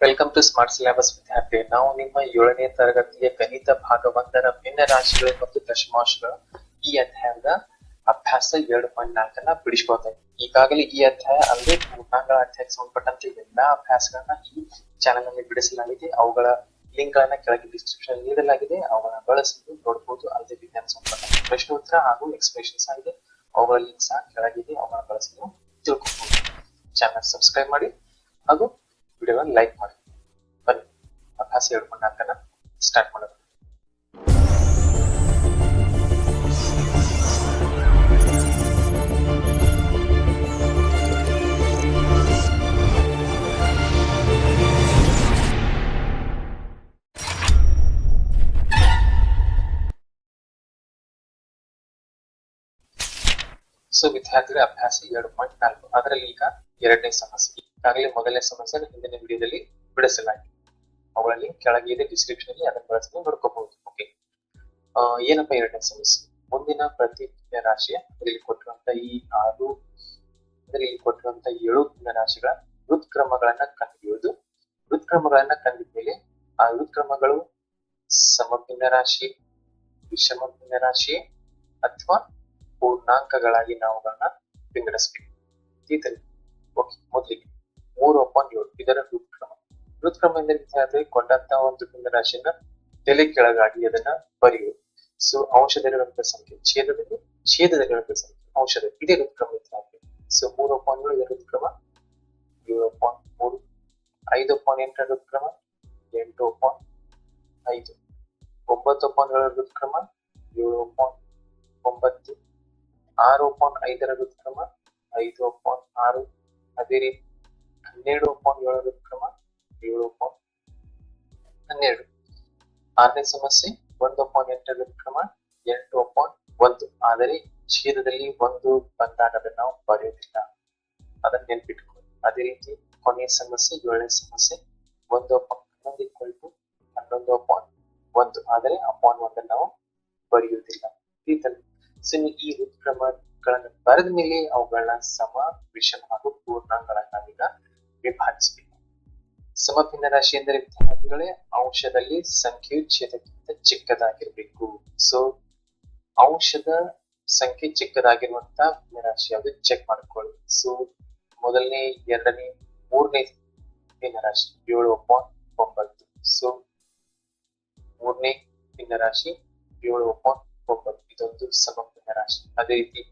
Welcome to smart syllabus ವಿದ್ಯಾರ್ಥಿ ನಾವು ನಿಮ್ಮ ಏಳನೇ ತರಗತಿಯ ಗಣಿತ ಭಾಗ ಒಂದರ ಭಿನ್ನ ರಾಶಿಗಳು ಮತ್ತು ದಶಮಾಂಶಗಳು ಈ ಅಧ್ಯಾಯದ ಅಭ್ಯಾಸ ಎರಡು ಪಾಯಿಂಟ್ ನಾಲ್ಕನ್ನ ಬಿಡಿಸ್ಕೊಳ್ತಾ ಇದ್ದೀವಿ ಈಗಾಗಲೇ ಈ ಅಧ್ಯಾಯ ಅಲ್ಲದೆ ಪೂರ್ಣಾಂಗಗಳ ಅಧ್ಯಾಯಕ್ಕೆ ಸಂಬಂಧಪಟ್ಟಂತೆ ಎಲ್ಲಾ ಅಭ್ಯಾಸಗಳನ್ನ ಈ ಚಾನೆಲ್ನಲ್ಲಿ ಬಿಡಿಸಲಾಗಿದೆ. ಅವುಗಳ ಲಿಂಕ್ ಗಳನ್ನ ಕೆಳಗೆ ಡಿಸ್ಕ್ರಿಪ್ಷನ್ ನೀಡಲಾಗಿದೆ. ಅವುಗಳನ್ನ ಬಳಸಿ ನೋಡಬಹುದು ಅಲ್ಲದೆ ವಿಜ್ಞಾನ ಸಂಬಂಧಪಟ್ಟ ಪ್ರಶ್ನೆ ಉತ್ತರ ಹಾಗೂ ಎಕ್ಸ್ಪ್ರೆಷನ್ಸ್ ಆಗಿದೆ. ಅವುಗಳ ಲಿಂಕ್ ಸಹ ಕೆಳಗಿದೆ. ಅವುಗಳನ್ನ ಬಳಸಿ ತಿಳ್ಕೊಬಹುದು ಚಾನಲ್ ಸಬ್ಸ್ಕ್ರೈಬ್ ಮಾಡಿ. ಹಾಗೂ ವಿಡಿಯೋನ ಲೈಕ್ ಮಾಡಿ ಬನ್ನಿ ಅಭ್ಯಾಸ ಎರಡು ಪಾಯಿಂಟ್ ನಾಲ್ಕನ್ನ ಸ್ಟಾರ್ಟ್ ಮಾಡೋಣ ಸೊ ವಿದ್ಯಾರ್ಥಿಗಳ ಅಭ್ಯಾಸ ಎರಡು ಪಾಯಿಂಟ್ ನಾಲ್ಕು ಅದರಲ್ಲಿ ಈಗ ಎರಡನೇ ಸಮಸ್ಯೆ ಈಗಾಗಲೇ ಮೊದಲನೇ ಸಮಸ್ಯೆ ಹಿಂದಿನ ವಿಡಿಯೋದಲ್ಲಿ ಬಿಡಿಸಲಾಗಿದೆ. ಅವುಗಳಲ್ಲಿ ಕೆಳಗೆ ಇದೆ ಡಿಸ್ಕ್ರಿಪ್ಷನ್ ಅಲ್ಲಿ ಅದನ್ನು ಬಳಸಿಕೊಂಡು ನೋಡ್ಕೋಬಹುದು ಓಕೆ ಏನಪ್ಪ ಎರಡನೇ ಸಮಸ್ಯೆ? ಮುಂದಿನ ಪ್ರತಿ ರಾಶಿಯ ಅದರಲ್ಲಿ ಕೊಟ್ಟಿರುವಂತ ಈ ಆರು ಇಲ್ಲಿ ಕೊಟ್ಟಿರುವಂತ ಏಳು ರಾಶಿಗಳ ಹೃತ್ಕ್ರಮಗಳನ್ನ ಕಂಡುಹಿಡಿಯುವುದು. ಹೃತ್ಕ್ರಮಗಳನ್ನ ಕಂಡಿದ್ಮೇಲೆ ಆ ಹೃತ್ಕ್ರಮಗಳು ಸಮಭಿನ್ನ ರಾಶಿ ವಿಷಮ ಭಿನ್ನ ರಾಶಿ ಅಥವಾ ಪೂರ್ಣಾಂಕಗಳಾಗಿ ನಾವುಗಳನ್ನ ವಿಂಗಡಿಸ್ಬೇಕು. ಓಕೆ ಮೊದಲಿಗೆ. ಮೂರು ಅಪಾನ್ ಏಳು ಇದರ ವ್ಯುತ್ಕ್ರಮ ವ್ಯುತ್ಕ್ರಮ ಎಂದರೆ ವಿದ್ಯಾರ್ಥಿ ಒಂದು ಭಿನ್ನ ರಾಶಿಯನ್ನ ತಲೆ ಕೆಳಗಾಗಿ ಅದನ್ನ ಬರೆಯುವುದು ಸೊ ಅಂಶದಲ್ಲಿರುವಂತಹ ಸಂಖ್ಯೆ ಛೇದದಲ್ಲಿ ಛೇದದಲ್ಲಿರುವಂತಹ ಸಂಖ್ಯೆ ಅಂಶದ ಇದೇ ವ್ಯುತ್ಕ್ರಮ ವಿದ್ಯಾರ್ಥಿ ಸೊ ಮೂರು ಅಪಾನ್ ಏಳು ಇದರ ವ್ಯುತ್ಕ್ರಮ ಏಳು ಅಪಾನ್ ಮೂರು, ಐದು ಅಪಾನ್ ಎಂಟರ ವ್ಯುತ್ಕ್ರಮ ಎಂಟು ಅಪಾನ್ ಐದು. ಒಂಬತ್ತು ಅಪಾನ್ ಏಳರ ವ್ಯುತ್ಕ್ರಮ ಏಳು ಅಪಾನ್ ಒಂಬತ್ತು. ಆರು ಪಾಯಿಂಟ್ ಐದರ ವ್ಯುತ್ಕ್ರಮ ಐದು ಪಾಯಿಂಟ್ ಆರು. ಅದೇ ರೀತಿ ಹನ್ನೆರಡು ಪಾಯಿಂಟ್ ಏಳರ ಕ್ರಮ ಏಳು ಪಾಯಿಂಟ್ ಹನ್ನೆರಡು. ಆರನೇ ಸಮಸ್ಯೆ, ಒಂದು ಪಾಯಿಂಟ್ ಎಂಟರ ಕ್ರಮ ಎಂಟು ಪಾಯಿಂಟ್ ಒಂದು. ಆದರೆ ಛೇದದಲ್ಲಿ ಒಂದು ಬಂದಾಗ ಅದನ್ನು ನಾವು ಬರೆಯೋದಿಲ್ಲ ಅದನ್ನು ನೆನ್ಪಿಟ್ಕೊಳ್ಳಿ. ಅದೇ ರೀತಿ ಕೊನೆಯ ಸಮಸ್ಯೆ, ಏಳನೇ ಸಮಸ್ಯೆ, ಒಂದು ಹನ್ನೊಂದು ಈಕ್ವಲ್ ಟು ಹನ್ನೊಂದು ಪಾಯಿಂಟ್ ಒಂದು. ಆದರೆ ಆ ಪಾಯಿಂಟ್ ಒಂದನ್ನು ನಾವು ಬರೆಯುವುದಿಲ್ಲ. ಈ ತರ ಸೊ ಈ ಉತ್ಕ್ರಮಗಳನ್ನು ಬರೆದ ಮೇಲೆ ಅವುಗಳನ್ನ ಸಮ ವಿಷಮ ಹಾಗೂ ಪೂರ್ಣಾಂಗಗಳನ್ನಾಗ ವಿಭಜಿಸಬೇಕು ಸಮಭಿನ್ನ ರಾಶಿ ಎಂದರೆ ವಿದ್ಯಾರ್ಥಿಗಳೇ ಅಂಶದಲ್ಲಿ ಸಂಖ್ಯೆಯು ಛೇದಕ್ಕಿಂತ ಚಿಕ್ಕದಾಗಿರಬೇಕು. ಸೊ ಅಂಶದ ಸಂಖ್ಯೆ ಚಿಕ್ಕದಾಗಿರುವಂತ ಭಿನ್ನ ರಾಶಿ ಯಾವುದು ಚೆಕ್ ಮಾಡ್ಕೊಳ್ಳಿ. ಸೊ ಮೊದಲನೇ, ಎರಡನೇ, ಮೂರನೇ ಭಿನ್ನ ರಾಶಿ ಏಳು ಪಾಯಿಂಟ್ ಒಂಬತ್ತು. ಸೊ ಮೂರನೇ ಭಿನ್ನ ರಾಶಿ ಏಳು ಅಪಾನ್ ಒಂಬತ್ತು. ಇದೊಂದು ಸಮಭಿನ್ನ ರಾಶಿ. ಅದೇ ರೀತಿ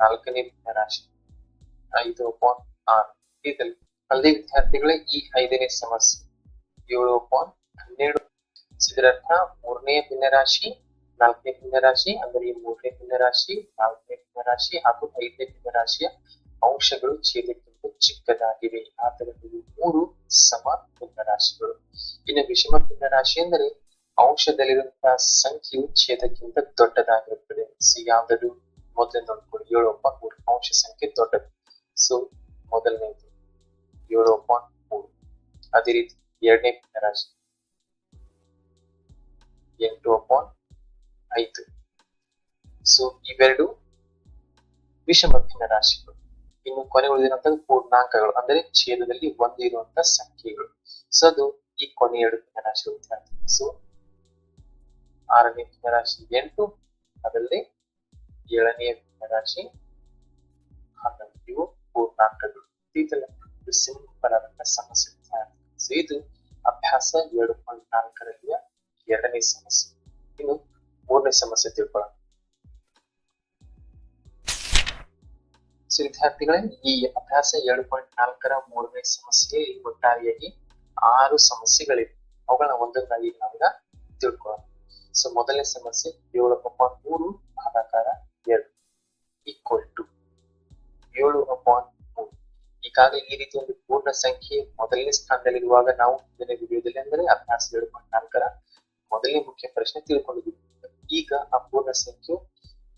ನಾಲ್ಕನೇ ಭಿನ್ನ ರಾಶಿ ಐದು ಪಾಯಿಂಟ್ ಆರು. ಇದಲ್ಲಿ ಅಲ್ಲದೆ ವಿದ್ಯಾರ್ಥಿಗಳೇ ಈ ಐದನೇ ಸಮಸ್ಯೆ. ಏಳು ಪಾಯಿಂಟ್ ಹನ್ನೆರಡು ಇದರರ್ಥ ಮೂರನೇ ಭಿನ್ನರಾಶಿ, ನಾಲ್ಕನೇ ಭಿನ್ನರಾಶಿ, ಅಂದರೆ ಈ ಮೂರನೇ ಭಿನ್ನರಾಶಿ, ನಾಲ್ಕನೇ ಭಿನ್ನರಾಶಿ ಹಾಗೂ ಐದನೇ ಭಿನ್ನರಾಶಿಯ ಅಂಶಗಳು ಛೇದಕ್ಕಿಂತ ಚಿಕ್ಕದಾಗಿವೆ. ಆದ್ದರಿಂದ ಇವು ಮೂರು ಸಮ ಭಿನ್ನರಾಶಿಗಳು. ಇನ್ನು ವಿಷಮ ಭಿನ್ನರಾಶಿ ಎಂದರೆ ಅಂಶದಲ್ಲಿರುವಂತಹ ಸಂಖ್ಯೆಯು ಛೇದಕ್ಕಿಂತ ದೊಡ್ಡದಾಗಿರುತ್ತದೆ. ಸಿ ಯಾವ್ದು ಮೊದಲೇ ನೋಡ್ಕೊಳ್ಳಿ. ಏಳು ಮೂರು ಅಂಶ ಸಂಖ್ಯೆ ದೊಡ್ಡದು. ಸೊ ಮೊದಲನೇದು. ಏಳು ಪಾಯಿಂಟ್ ಮೂರು, ಅದೇ ರೀತಿ ಎರಡನೇ ಭಿನ್ನ ರಾಶಿ. ಎಂಟು ಅಪಾನ್ ಐದು. ಸೊ ಇವೆರಡು ವಿಷಮ ಭಿನ್ನ ರಾಶಿಗಳು. ಇನ್ನು ಕೊನೆ ಉಳಿದಿರುವಂತಹ ಪೂರ್ಣಾಂಕಗಳು. ಅಂದರೆ ಛೇದದಲ್ಲಿ ಒಂದಿರುವಂತಹ ಸಂಖ್ಯೆಗಳು. ಸೊ ಅದು ಈ ಕೊನೆ ಎರಡು ಭಿನ್ನ ರಾಶಿಗಳು ಸೊ ಆರನೇ ಭಿನ್ನರಾಶಿ ಎಂಟು, ಅದರಲ್ಲಿ ಏಳನೆಯ ಭಿನ್ನರಾಶಿ ಹನ್ನೊಂದು. ಇವು ಪೂರ್ಣಾಂಕಗಳು. ಇದೆಲ್ಲ ಸಿಂಪಲ್ ಆದಂತ ಸಮಸ್ಯೆ ಸೊ ಇದು ಅಭ್ಯಾಸ ಎರಡು ಪಾಯಿಂಟ್ ನಾಲ್ಕರಲ್ಲಿಯ ಎರಡನೇ ಸಮಸ್ಯೆ ಇನ್ನು ಮೂರನೇ ಸಮಸ್ಯೆ ತಿಳ್ಕೊಳ್ಳೋಣ ಸೊ ವಿದ್ಯಾರ್ಥಿಗಳೇ ಈ ಅಭ್ಯಾಸ ಎರಡು ಪಾಯಿಂಟ್ ನಾಲ್ಕರ ಮೂರನೇ ಸಮಸ್ಯೆ ಒಟ್ಟಾರೆಯಾಗಿ ಆರು ಸಮಸ್ಯೆಗಳಿವೆ ಅವುಗಳನ್ನ ಒಂದೊಂದಾಗಿ ನಾವೀಗ ತಿಳ್ಕೊಳ್ಳೋಣ ಸೊ ಮೊದಲನೇ ಸಮಸ್ಯೆ ಏಳು ಅಪಾನ್ ಮೂರು ಭಾಗಾಕಾರ ಎರಡು ಈಗಾಗಲೇ ಈ ರೀತಿ ಒಂದು ಪೂರ್ಣ ಸಂಖ್ಯೆ ಮೊದಲನೇ ಸ್ಥಾನದಲ್ಲಿರುವಾಗ ನಾವು ಮುಂದಿನ ವಿಡಿಯೋದಲ್ಲಿ ಅಂದರೆ ಏಳು ಪಾಯಿಂಟ್ ನಾಲ್ಕರ ಮೊದಲನೇ ಮುಖ್ಯ ಪ್ರಶ್ನೆ ತಿಳ್ಕೊಂಡಿದ್ದೀವಿ. ಈಗ ಆ ಪೂರ್ಣ ಸಂಖ್ಯೆ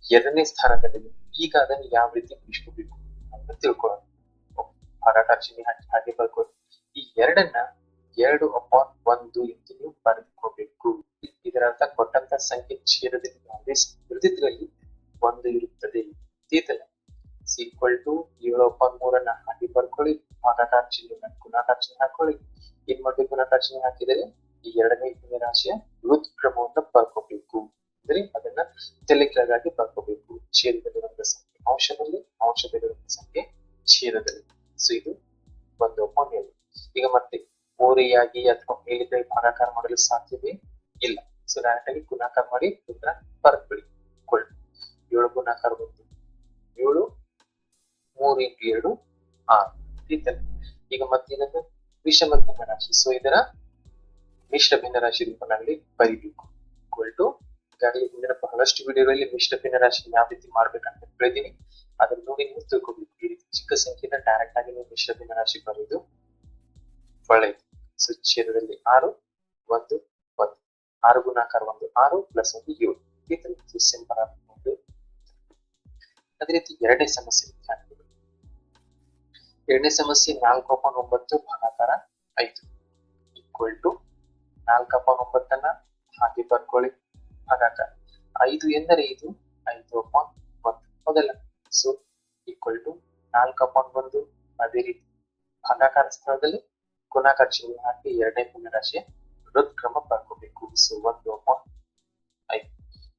ಎರಡನೇ ಸ್ಥಾನದಲ್ಲಿದೆ. ಈಗ ಅದನ್ನು ಯಾವ ರೀತಿ ಬಿಡಿಸ್ಕೋಬೇಕು ಅಂತ ತಿಳ್ಕೊಳ್ಳೋಣ. ಹಾಕಿ, ಹಾಗೆ ಬರ್ಕೊಳ್ಳಿ. ಈ ಎರಡನ್ನ ಎರಡು ಅಪಾನ್ ಒಂದು ಎಂದು ನೀವು ಬರೆದುಕೋಬೇಕು. ಇದರರ್ಥ ಕೊಟ್ಟಂತ ಸಂಖ್ಯೆ ಛೇದದಲ್ಲಿ ಯಾವುದೇ ಒಂದು ಇರುತ್ತದೆ. ಈಕ್ವಲ್ ಟು ಏಳು ಅಪಾನ್ ಮೂರನ್ನ ಹಾಕಿ ಬರ್ಕೊಳ್ಳಿ ಭಾಗಾಕಾರ ಚಿಹ್ನೆ ಗುಣಾಕಾರ ಚಿಹ್ನೆ ಹಾಕೊಳ್ಳಿ ಏನ್ ಗುಣಾಕಾರ ಚಿಹ್ನೆ ಹಾಕಿದರೆ ಈ ಎರಡನೇ ಭಿನ್ನರಾಶಿಯ ವ್ಯುತ್ಕ್ರಮವನ್ನು ಬರ್ಕೋಬೇಕು ಅಂದ್ರೆ ಅದನ್ನ ತಲೆ ಕೆಳಗಾಗಿ ಬರ್ಕೋಬೇಕು ಛೇದದಲ್ಲಿರುವಂತ ಸಂಖ್ಯೆ ಅಂಶದಲ್ಲಿ ಅಂಶದಲ್ಲಿರುವಂತ ಸಂಖ್ಯೆ ಛೇದದಲ್ಲಿ ಸೊ ಇದು ಒಂದು ಎರಡು ಈಗ ಮತ್ತೆ ಓರೆಯಾಗಿ ಅಥವಾ ಮೇಲಿದ್ದಾಗಿ ಭಾಗಾಕಾರ ಮಾಡಲು ಸಾಧ್ಯವೇ ಇಲ್ಲ ಸೊ ಡೈರೆಕ್ಟ್ ಆಗಿ ಗುಣಾಕಾರ ಮಾಡಿ ಬರ್ದ್ಬಿಡಿ ಕೊಳ್ಳಿ ಏಳು ಗುಣಾಕಾರ ಬಂತು ಏಳು ಮೂರು ಇಂಟು ಎರಡು ಆರು ರೀತಿಯಲ್ಲಿ ಈಗ ಮತ್ತೇನಂದ್ರೆ ವಿಷಮ ಭಿನ್ನರಾಶಿ ಸೊ ಇದರ ಮಿಶ್ರ ಭಿನ್ನರಾಶಿ ರೂಪದಲ್ಲಿ ಬರಿಬೇಕು. ಈಕ್ವಲ್ ಟು ಈಗಾಗಲೇ ಹಿಂದಿನ ಬಹಳಷ್ಟು ವಿಡಿಯೋಗಳಲ್ಲಿ ಮಿಶ್ರ ಭಿನ್ನರಾಶಿ ಯಾವ ರೀತಿ ಮಾಡ್ಬೇಕಂತ ಹೇಳಿದೀನಿ ಅದನ್ನ ನೋಡಿ ನೀವು ತಿಳ್ಕೊಬೇಕು. ಈ ರೀತಿ ಚಿಕ್ಕ ಸಂಖ್ಯೆನ ಡೈರೆಕ್ಟ್ ಆಗಿ ನೀವು ಮಿಶ್ರ ಭಿನ್ನರಾಶಿ ಬರೆಯುವುದು ಒಳ್ಳೆಯದು. ಸೊ ಛೇದದಲ್ಲಿ ಆರು, ಒಂದು ಒಂದು. ಆರು ಗುಣಾಕಾರ ಒಂದು, ಆರು ಪ್ಲಸ್ ಒಂದು ಏಳು. ಈ ಸಿಂಪಲ್ ಆಗಿ ಒಂದು ಅದೇ ರೀತಿ ಎರಡನೇ ಸಮಸ್ಯೆ ಎರಡನೇ ಸಮಸ್ಯೆ ನಾಲ್ಕು ಅಪಾನ್ ಒಂಬತ್ತು ಭಾಗಾಕಾರ ಐದು ಈಕ್ವಲ್ ಟು ನಾಲ್ಕು ಅಪಾನ್ ಒಂಬತ್ತನ್ನ ಹಾಗೆ ಬರ್ಕೊಳ್ಳಿ. ಭಾಗಾಕಾರ ಐದು ಎಂದರೆ ಇದು ಐದು ಅಪಾನ್ ಒಂದು. ಹೌದಲ್ಲ? ಸೊ ಈಕ್ವಲ್ ಟು ನಾಲ್ಕು ಅಪಾನ್ ಒಂದು. ಅದೇ ರೀತಿ ಭಾಗಾಕಾರ ಸ್ಥಳದಲ್ಲಿ ಗುಣಾಕಾರ ಚಿಹ್ನೆ ಹಾಕಿ ಎರಡನೇ ಪುನರಾಶೆ ಕ್ರಮ ಬರ್ಕೋಬೇಕು ಸೊ ಒಂದು ಅಪಾನ್ ಐದು.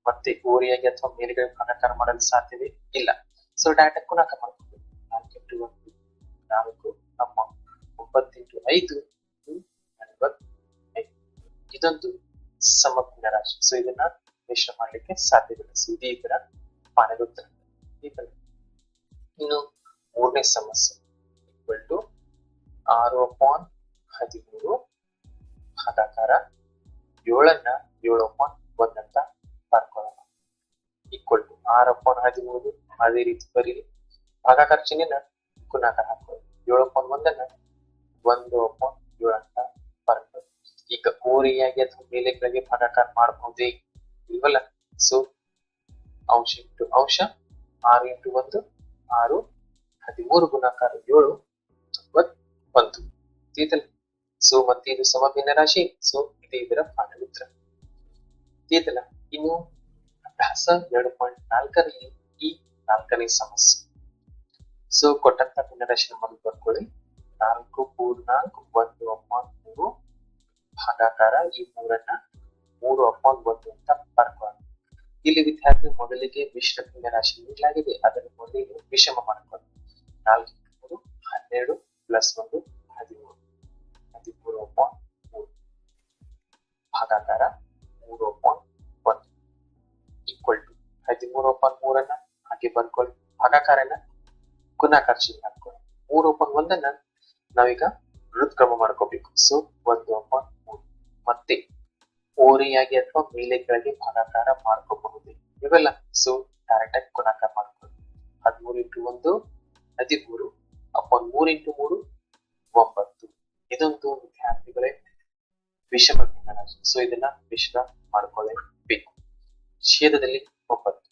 ಮತ್ತೆ ಓರಿಯಾಗಿ ಅಥವಾ ಮೇಲ್ಗಡೆ ಭಾಗಾಕಾರ ಮಾಡಲು ಸಾಧ್ಯವೇ ಇಲ್ಲ. ಸೊ ಡೈರೆಕ್ಟ್ ಗುಣಾಕಾರ ಮಾಡ್ಕೋಬೇಕು. ನಾಲ್ಕು ಒಂದು. ನಾಲ್ಕು, ನಮ್ಮ ಒಂಬತ್ತೆಂಟು, ಐದು ಇದೊಂದು ಸಮಗ್ರ ರಾಶಿ. ಸೊ ಇದನ್ನ ಮಿಶ್ರ ಮಾಡ್ಲಿಕ್ಕೆ ಸಾಧ್ಯವಿಲ್ಲ. ಸೊ ಇದೇ ಇದರ ಈ ಇನ್ನು ಮೂರನೇ ಸಮಸ್ಯೆ. ಈಕ್ವಲ್ ಟು ಆರು ಅಪಾನ್ ಹದಿಮೂರು ಭಾಗಾಕಾರ ಏಳನ್ನ ಏಳು ಅಪಾನ್ ಒಂದಂತ ಬರ್ಕೊಳ್ಳೋಣ ಈಕ್ವಲ್ ಟು ಆರು ಅಪಾನ್ ಹದಿಮೂರು. ಅದೇ ರೀತಿ ಬರೀರಿ ಭಾಗಾಕಾರ ಚಿಹ್ನೆನ ಗುಣಾಕಾರ ಹಾಕೊಳ್ಳಿ ಏಳು ಫೋನ್ ಒಂದನ್ನ ಒಂದು ಫೋನ್ ಏಳು ಅಂತ ಬರ್ಕೊಳ್ಳಿ ಈಗ ಊರಿಯಾಗಿ ಅಥವಾ ಮೇಲೆ ಕೆಳಗೆ ಭಾಗಾಕಾರ ಮಾಡಬಹುದೇ ಇಲ್ವಲ್ಲ? ಸೊ, ಅಂಶ ಇಂಟು ಅಂಶ ಆರು ಇಂಟು ಒಂದು, ಆರು ಹದಿಮೂರು ಗುಣಾಕಾರ ಏಳು ಒಂದು. ತೀತಲ್ ಸೊ ಮತ್ತೆ ಇದು ಸಮಭಿನ್ನ ರಾಶಿ. ಸೊ, ಇದು ಇದರ ಉತ್ತರ. ತೀತಲ್ಲ ಇನ್ನು ಅಭ್ಯಾಸ ಎರಡು ಪಾಯಿಂಟ್ ನಾಲ್ಕರಲ್ಲಿ ಈ ನಾಲ್ಕನೇ ಸಮಸ್ಯೆ. ಸೊ ಕೊಟ್ಟಂತ ಜನರೇಷನ್ ಮೊದಲು ಬರ್ಕೊಳ್ಳಿ. ನಾಲ್ಕು ಮೂರ್ನಾಲ್ಕು ಒಂದು ಅಪಾನ್ ಮೂರು ಭಾಗಾಕಾರ, ಈ ಮೂರನ್ನ ಮೂರು ಅಮೌಂಟ್ ಒಂದು ಅಂತ ಬರ್ಕೊಳ್ಳಿ ಇಲ್ಲಿ ವಿದ್ಯಾರ್ಥಿ ಮೊದಲಿಗೆ ಮಿಶ್ರ ಭಿನ್ನರಾಶಿ ನೀಡಲಾಗಿದೆ. ಅದನ್ನು ಮೊದಲಿಗೆ ವಿಷಮ ಮಾಡ್ಕೊಳ್ಳಿ ನಾಲ್ಕು, ಮೂರು, ಹನ್ನೆರಡು ಪ್ಲಸ್ ಒಂದು, ಹದಿಮೂರು. ಹದಿಮೂರು ಅಮೌಂಟ್ ಮೂರು. ಭಾಗಾಕಾರ, ಮೂರು ಅಮೌಂಟ್ ಒಂದು. ಈಕ್ವಲ್ ಟು ಹದಿಮೂರು ಅಮೌಂಟ್ ಮೂರನ್ನ ಹಾಗೆ ಬರ್ಕೊಳ್ಳಿ. ಭಾಗಾಕಾರನ ಗುಣಾಕಾರ ಚಿಹ್ನೆ ಹಾಕೊಳ್ಳಿ ಮೂರು ಅಪಾನ್ ಒಂದನ್ನ ನಾವೀಗ ಋತುಕ್ರಮ ಮಾಡ್ಕೋಬೇಕು. ಸೊ, ಒಂದು ಅಪಾನ್ ಮೂರು. ಮತ್ತೆ ಓರೆಯಾಗಿ ಅಥವಾ ಮೇಲೆ ಕೆಳಗೆ ಭಾಗಾಕಾರ ಮಾಡ್ಕೋಬಹುದು ಇವೆಲ್ಲ, ಸೊ ಡೈರೆಕ್ಟ್ ಆಗಿ ಗುಣಾಕಾರ ಮಾಡ್ಕೊಳ್ಳಿ ಹದಿಮೂರು ಇಂಟು ಒಂದು, ಹದಿಮೂರು. ಅಪಾನ್ ಮೂರು ಇಂಟು ಮೂರು, ಒಂಬತ್ತು. ಇದೊಂದು ವಿದ್ಯಾರ್ಥಿಗಳೇ ವಿಷಮ ಜ್ಞಾನ. ಸೊ, ಇದನ್ನ ಮಿಶ್ರ ಮಾಡ್ಕೊಳ್ಳಬೇಕು ಛೇದದಲ್ಲಿ ಒಂಬತ್ತು.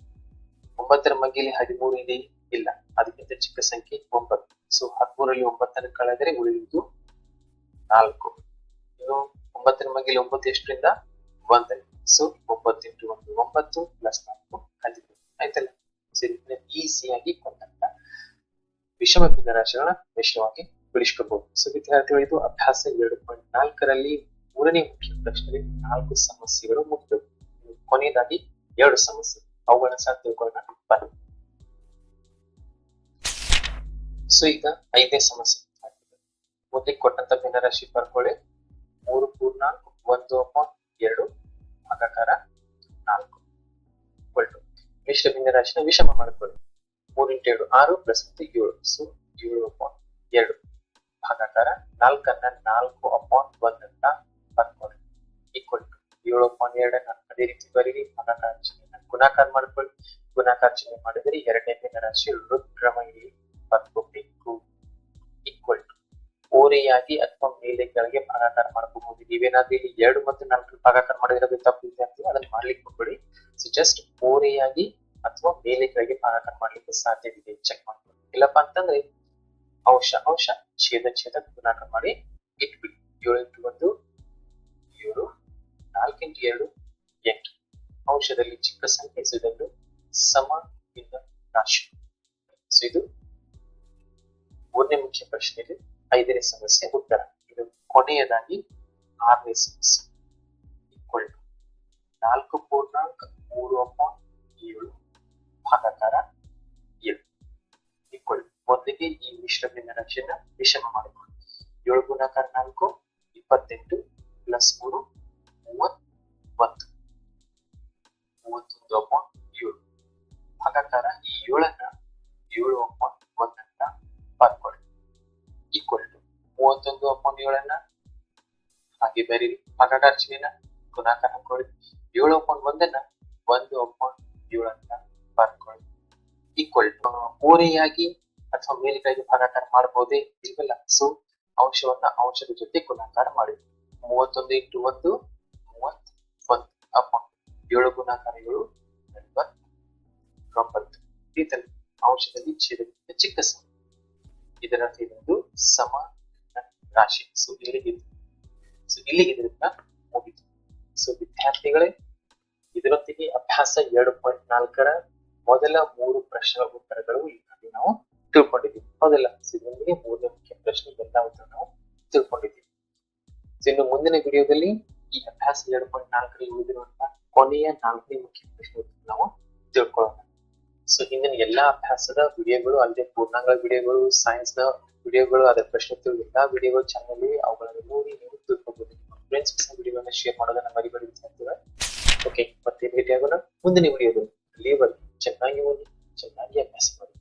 ಒಂಬತ್ತರ ಮಗ್ಗಿಲಿ ಹದಿಮೂರು ಇದೆ. ಇಲ್ಲ. ಅದಕ್ಕಿಂತ ಚಿಕ್ಕ ಸಂಖ್ಯೆ ಒಂಬತ್ತು. ಸೊ ಹದಿಮೂರಲ್ಲಿ ಒಂಬತ್ತನ್ನು ಕಳೆದರೆ ಉಳಿದಿದ್ದು ನಾಲ್ಕು. ಇನ್ನು ಒಂಬತ್ತರ ಮಗ್ಗಿಲಿ ಒಂಬತ್ತು ಎಷ್ಟರಿಂದ ಒಂದನೇ? ಸೊ ಒಂಬತ್ತೆಂಟು ಒಂದು, ಒಂಬತ್ತು ಪ್ಲಸ್ ನಾಲ್ಕು, ಹದಿಮೂರು. ಆಯ್ತಲ್ಲ? ಸರಿ ಈಸಿಯಾಗಿ ಕೊಟ್ಟಂತ ವಿಷಮ ಭಿನ್ನರಾಶಿಗಳನ್ನ ವಿಷಯವಾಗಿ ಬಿಡಿಸ್ಕೋಬಹುದು ಸೊ ವಿದ್ಯಾರ್ಥಿಗಳು, ಇದು ಅಭ್ಯಾಸ ಎರಡು ಪಾಯಿಂಟ್ ನಾಲ್ಕರಲ್ಲಿ ಮೂರನೇ ಮುಖ್ಯ ಪ್ರಶ್ನೆ ನಾಲ್ಕು ಸಮಸ್ಯೆಗಳು ಮುಖ್ಯ. ಕೊನೆಯದಾಗಿ ಎರಡು ಸಮಸ್ಯೆ. ಅವುಗಳನ್ನ ಸಹ ತಿಳ್ಕೊಳ್ಳೋಣ. ಬನ್ನಿ. ಸೊ ಈಗ ಐದನೇ ಸಮಸ್ಯೆ. ಮೊದಲಿಗೆ ಕೊಟ್ಟಂತ ಭಿನ್ನರಾಶಿ ಬರ್ಕೊಳ್ಳಿ ಮೂರು ಪೂರ್ಣಾಲ್ಕು ಒಂದು ಅಪಾನ್ ಎರಡು ಭಾಗಾಕಾರ ನಾಲ್ಕು. ಒಟ್ಟು ಮಿಶ್ರ ಭಿನ್ನರಾಶಿನ ವಿಷಮ ಮಾಡ್ಕೊಳ್ಳಿ. ಮೂರು ಇಂಟು ಎರಡು ಆರು ಪ್ಲಸ್ ಅಂತ ಏಳು. ಸೊ ಏಳು ಅಪಾಯಿಂಟ್ ಎರಡು. ಭಾಗಾಕಾರ ನಾಲ್ಕನ್ನ ನಾಲ್ಕು ಅಪಾನ್ ಒಂದಂತ ಬರ್ಕೊಳ್ಳಿ. ಈಕ್ವಲ್ ಟು ಏಳು ಅಪಾನ್ ಎರಡನ್ನ ಅದೇ ರೀತಿ ಬರೀರಿ. ಭಾಗಾಕಾರ ಚಿಹ್ನೆ ಗುಣಾಕಾರ ಮಾಡ್ಕೊಳ್ಳಿ. ಗುಣಾಕಾರ ಚಿಹ್ನೆ ಮಾಡಿದ್ರೆ ಎರಡನೇ ಭಿನ್ನರಾಶಿ ವೃತ್ಕ್ರಮ ಇಲ್ಲಿ ಬರ್ಕೋಬೇಕು ಈಕ್ವಲ್ ಟು ಓರೆಯಾಗಿ ಅಥವಾ ಮೇಲೆ ಕೆಳಗೆ ಭಾಗಾಕಾರ ಮಾಡ್ಕೋಬಹುದು. ನೀವೇನಾದ್ರೂ ಇಲ್ಲಿ ಎರಡು ಮತ್ತು ನಾಲ್ಕು ಭಾಗಾಕಾರ ಮಾಡಿದ್ರೆ ತಪ್ಪು ವಿದ್ಯಾರ್ಥಿ ಅದನ್ನ ಮಾಡ್ಲಿಕ್ಕೆ ಹೋಗ್ಬೇಡಿ. ಸೊ ಜಸ್ಟ್ ಓರೆಯಾಗಿ ಅಥವಾ ಮೇಲೆ ಕೆಳಗೆ ಭಾಗಾಕಾರ ಮಾಡ್ಲಿಕ್ಕೆ ಸಾಧ್ಯವಿದೆ. ಚೆಕ್ ಮಾಡ್ಕೊಳ್ಳಿ. ಇಲ್ಲಪ್ಪ ಅಂತಂದ್ರೆ ಅಂಶ ಅಂಶ, ಛೇದ ಛೇದ ಗುಣಾಕಾರ ಮಾಡಿ ಇಟ್ಬಿಡಿ. ಏಳು ಇಂಟು ಒಂದು, ಏಳು, ನಾಲ್ಕು ಇಂಟು ಎರಡು, ಎಂಟು. ಅಂಶದಲ್ಲಿ ಚಿಕ್ಕ ಸಂಖ್ಯೆ ಸಮ ಇಂದ ರಾಶಿ. ಸೊ ಇದು ಮೂರನೇ ಮುಖ್ಯ ಪ್ರಶ್ನೆಗೆ ಐದನೇ ಸಮಸ್ಯೆ ಉತ್ತರ. ಇದು ಕೊನೆಯದಾಗಿ ಆರನೇ ಸಮಸ್ಯೆ. ಈಕ್ವಲ್ ಟು ನಾಲ್ಕು ಪೂರ್ಣಾಂಕ ಮೂರು ಅಪಾಯಿಂಟ್ ಏಳು ಭಾಗಾಕಾರ ಏಳು. ಈಕ್ವಲ್ ಮೊದಲಿಗೆ ಈ ಮಿಶ್ರ ಭಿನ್ನರಾಶಿಯನ್ನ ವಿಷಮ ಮಾಡಬಹುದು ಏಳು ಗುಣಾಕಾರ ನಾಲ್ಕು, ಇಪ್ಪತ್ತೆಂಟು, ಪ್ಲಸ್ ಮೂರು ಬರೀರಿ ಭಾಗಾಕಾರ ಚಿಹ್ನೆನ ಗುಣಾಕಾರ ಹಾಕೊಳ್ಳಿ ಏಳು ಅಕೌಂಟ್ ಒಂದನ್ನ ಒಂದು ಅಪೌಂಟ್ ಏಳು ಅಂತ ಬರ್ಕೊಳ್ಳಿ. ಈಕ್ವಲ್ ಟು ಓರೆಯಾಗಿ ಅಥವಾ ಮೇಲ್ಗೈಗೆ ಭಾಗಾಕಾರ ಮಾಡಬಹುದೇ ಇಲ್ವಲ್ಲ? ಸೊ ಅಂಶವನ್ನ ಅಂಶದ ಜೊತೆ ಗುಣಾಕಾರ ಮಾಡಿ. ಮೂವತ್ತೊಂದು ಇಂಟು ಒಂದು, ಮೂವತ್ತೊಂದು. ಅಪೌಂಟ್ ಏಳು ಗುಣಾಕಾರ ಏಳು ನಲವತ್ತೊಂಬತ್ತು ಅಂಶದಲ್ಲಿ ಚಿಕ್ಕ ಸಮ. ಇದರ ಇದೊಂದು ಸಮ ರಾಶಿ. ಸೊ ಇಲ್ಲಿಗೆ ಸೊ ಇಲ್ಲಿ ಇದರಿಂದ ಮುಗಿತು. ಸೊ ವಿದ್ಯಾರ್ಥಿಗಳೇ, ಇದರೊತ್ತಿಗೆ ಅಭ್ಯಾಸ ಎರಡು ಪಾಯಿಂಟ್ ನಾಲ್ಕರ ಮೊದಲ ಮೂರು ಪ್ರಶ್ನೆ ಉತ್ತರಗಳು ಈಗಾಗಲೇ ನಾವು ತಿಳ್ಕೊಂಡಿದ್ದೀವಿ. ಸೊ ಇದರೊಂದಿಗೆ ಮೂರನೇ ಮುಖ್ಯ ಪ್ರಶ್ನೆ ಎಲ್ಲ ಉತ್ತರ ನಾವು ತಿಳ್ಕೊಂಡಿದ್ದೀವಿ. ಇನ್ನು ಮುಂದಿನ ವಿಡಿಯೋದಲ್ಲಿ ಈ ಅಭ್ಯಾಸ ಎರಡು ಪಾಯಿಂಟ್ ನಾಲ್ಕರಲ್ಲಿ ಉಳಿದಿರುವಂತಹ ಕೊನೆಯ ನಾಲ್ಕನೇ ಮುಖ್ಯ ಪ್ರಶ್ನೆ ನಾವು ತಿಳ್ಕೊಳ್ಳೋಣ. ಸೊ ಹಿಂದಿನ ಎಲ್ಲಾ ಅಭ್ಯಾಸದ ವಿಡಿಯೋಗಳು, ಅಲ್ಲದೆ ಪೂರ್ಣಾಂಗ ವಿಡಿಯೋಗಳು ಸೈನ್ಸ್ನ ವಿಡಿಯೋಗಳು ಅದರ ಪ್ರಶ್ನೆ ಎಲ್ಲಾ ವಿಡಿಯೋಗಳು ಚಾನಲ್ ಅವುಗಳನ್ನು ನೋಡಿ ನೀವು friends somebody want to ಮಾಡೋದನ್ನ ಮರಿಬೇಡಿ ಓಕೆ ಮತ್ತೆ ಭೇಟಿ ಮುಂದಿನ ವಿಡಿಯೋದು ಲೇಬಲ್ ಚೆನ್ನಾಗಿ ಓದಿ ಚೆನ್ನಾಗಿ ಅಭ್ಯಾಸ ಮಾಡಿ